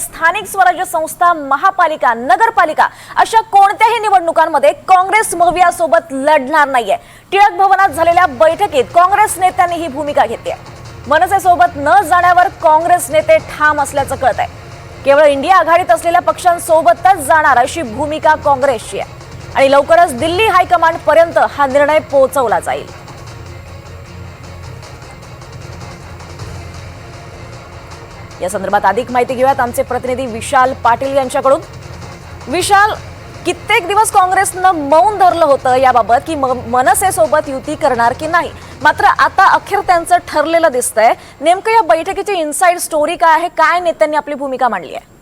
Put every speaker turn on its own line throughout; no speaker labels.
स्थानिक स्वराज्य संस्था महापालिका नगरपालिका अशा कोणत्याही निवडणुकांमध्ये काँग्रेस मवियासोबत लढणार नाहीये. टिळक भवनात झालेल्या बैठकीत काँग्रेस नेत्यांनी ही भूमिका घेतली आहे. मनसेसोबत न जाण्यावर काँग्रेस नेते ठाम असल्याचं कळत आहे केवळ इंडिया आघाडीत असलेल्या पक्षांसोबतच जाणार अशी भूमिका काँग्रेसची आहे. आणि लवकरच दिल्ली हायकमांड पर्यंत हा निर्णय पोहोचवला जाईल. या संदर्भात अधिक माहिती घेऊयात आमचे प्रतिनिधी विशाल पाटील यांच्याकडून. विशाल कित्येक दिवस काँग्रेसनं मौन धरलं होतं याबाबत की म- मनसेसोबत युती करणार की नाही? मात्र आता अखेर त्यांचं ठरलेलं दिसतंय. नेमकं या बैठकीची इनसाइड स्टोरी काय आहे? काय नेत्यांनी आपली भूमिका मांडली आहे?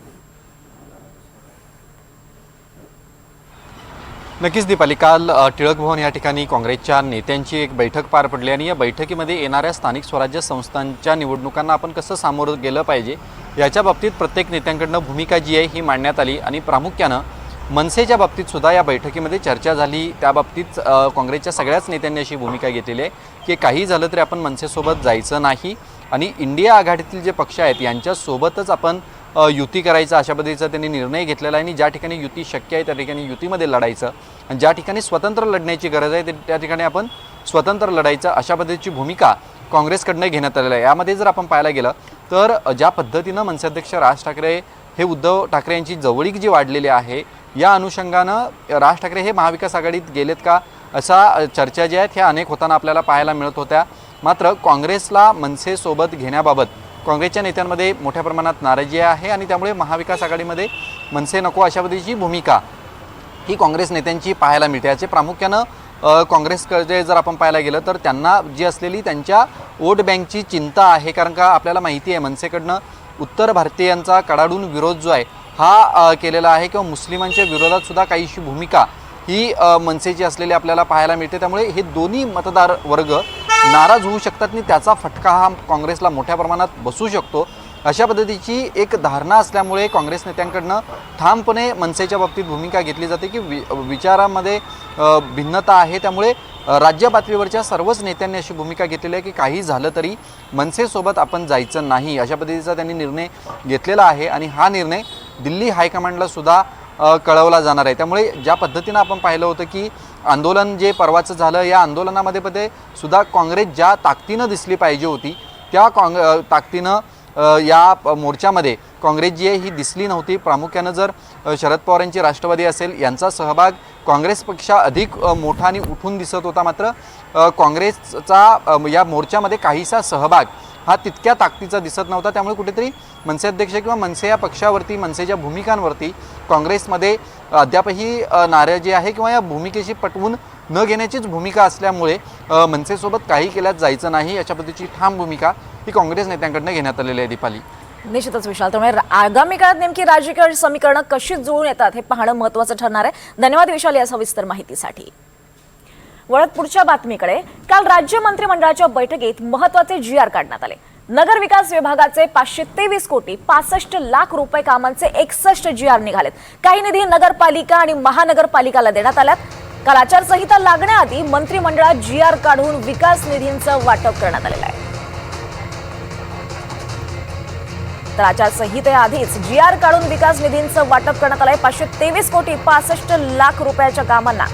नक्कीच दीपाली. काल टिळक भवन या ठिकाणी काँग्रेसच्या नेत्यांची एक बैठक पार पडली आणि या बैठकीमध्ये येणाऱ्या स्थानिक स्वराज्य संस्थांच्या निवडणुकांना आपण कसं सामोरं गेलं पाहिजे याच्या बाबतीत प्रत्येक नेत्यांकडनं भूमिका जी आहे ही मांडण्यात आली आणि प्रामुख्यानं मनसेच्या बाबतीत सुद्धा या बैठकीमध्ये चर्चा झाली. त्या बाबतीत काँग्रेसच्या सगळ्याच नेत्यांनी अशी भूमिका घेतलेली आहे की काही झालं तरी आपण मनसेसोबत जायचं नाही आणि इंडिया आघाडीतील जे पक्ष आहेत यांच्यासोबतच आपण युती करायचा अशा पद्धतीचा त्यांनी निर्णय घेतलेला आहे आणि ज्या ठिकाणी युती शक्य आहे त्या ठिकाणी युतीमध्ये लढायचं. आणि ज्या ठिकाणी स्वतंत्र लढण्याची गरज आहे ते- त्या ठिकाणी आपण स्वतंत्र लढायचं अशा पद्धतीची भूमिका काँग्रेसकडनं घेण्यात आलेलं आहे. यामध्ये जर आपण पाहायला गेलं तर ज्या पद्धतीनं मनसे अध्यक्ष राज ठाकरे हे उद्धव ठाकरे यांची जवळीक जी वाढलेली आहे या अनुषंगानं राज ठाकरे हे महाविकास आघाडीत गेलेत का असा चर्चा ज्या आहेत ह्या अनेक होताना आपल्याला पाहायला मिळत होत्या. मात्र काँग्रेसला मनसेसोबत घेण्याबाबत काँग्रेसच्या नेत्यांमध्ये मोठ्या प्रमाणात नाराजी आहे आणि त्यामुळे महाविकास आघाडीमध्ये मनसे नको अशा पद्धतीची भूमिका ही काँग्रेस नेत्यांची पाहायला मिळते. याचे प्रामुख्यानं काँग्रेसकडे जर आपण पाहायला गेलं तर त्यांना जी असलेली त्यांच्या वोट बँकची चिंता आहे कारण का आपल्याला माहिती आहे मनसेकडनं उत्तर भारतीयांचा कडाडून विरोध जो आहे हा केलेला आहे किंवा मुस्लिमांच्या विरोधात सुद्धा काहीशी भूमिका ही मनसेची असलेली आपल्याला पाहायला मिळते त्यामुळे हे दोन्ही मतदार वर्ग नाराज होऊ शकतात आणि त्याचा फटका हा काँग्रेसला मोठ्या प्रमाणात बसू शकतो. अशा पद्धतीची एक धारणा असल्यामुळे काँग्रेस नेत्यांकडनं ठामपणे मनसेच्या बाबतीत भूमिका घेतली जाते की वि विचारामध्ये भिन्नता आहे. त्यामुळे राज्य पातळीवरच्या सर्वच नेत्यांनी अशी भूमिका घेतलेली आहे की काही झालं तरी मनसेसोबत आपण जायचं नाही. अशा पद्धतीचा त्यांनी निर्णय घेतलेला आहे आणि हा निर्णय दिल्ली हायकमांडला सुद्धा कळवला जाणार आहे. त्यामुळे ज्या पद्धतीनं आपण पाहिलं होतं की आंदोलन जे परवाचं झालं या आंदोलनामध्ये मध्ये सुद्धा काँग्रेस ज्या ताकदीनं दिसली पाहिजे होती त्या काँग ताकदीनं या मोर्चामध्ये काँग्रेस जी आहे ही दिसली नव्हती. प्रामुख्यानं जर शरद पवार यांची राष्ट्रवादी असेल यांचा सहभाग काँग्रेसपेक्षा अधिक मोठा आणि उठून दिसत होता मात्र काँग्रेसचा या मोर्चामध्ये काहीसा सहभाग हा तितक्या ताकदीचा दिसत नव्हता. त्यामुळे कुठेतरी मनसे अध्यक्ष किंवा मनसे या पक्षावरती मनसेच्या भूमिकांवरती काँग्रेसमध्ये अद्यापही नाराजी आहे किंवा या भूमिकेशी पटवून न घेण्याचीच भूमिका असल्यामुळे मनसेसोबत काही केल्यात जायचं नाही. अशा पद्धतीची ठाम भूमिका ही काँग्रेस नेत्यांकडनं घेण्यात आलेली आहे दीपाली.
निश्चितच विशाल. त्यामुळे आगामी काळात नेमकी राजकीय समीकरणं कशी जुळून येतात हे पाहणं महत्वाचं ठरणार आहे. धन्यवाद विशाल या सविस्तर माहितीसाठी. वळत पुढच्या बातमीकडे. काल राज्य मंत्रिमंडळाच्या बैठकीत महत्त्वाचे जी आर काढण्यात आले. नगर विकास विभागाचे पाचशे तेवीस कोटी पासष्ट लाख रुपये कामांचे एकसष्ट जी आर निघालेत. काही निधी नगरपालिका आणि महानगरपालिकाला देण्यात आल्यात. काल आचारसंहिता लागण्याआधी मंत्रिमंडळात जी आर काढून विकास निधींचं वाटप करण्यात आलेलं आहे. तर आचारसंहितेआधीच जी आर काढून विकास निधींचं वाटप करण्यात आलंय. पाचशे तेवीस कोटी पासष्ट लाख रुपयाच्या कामांना.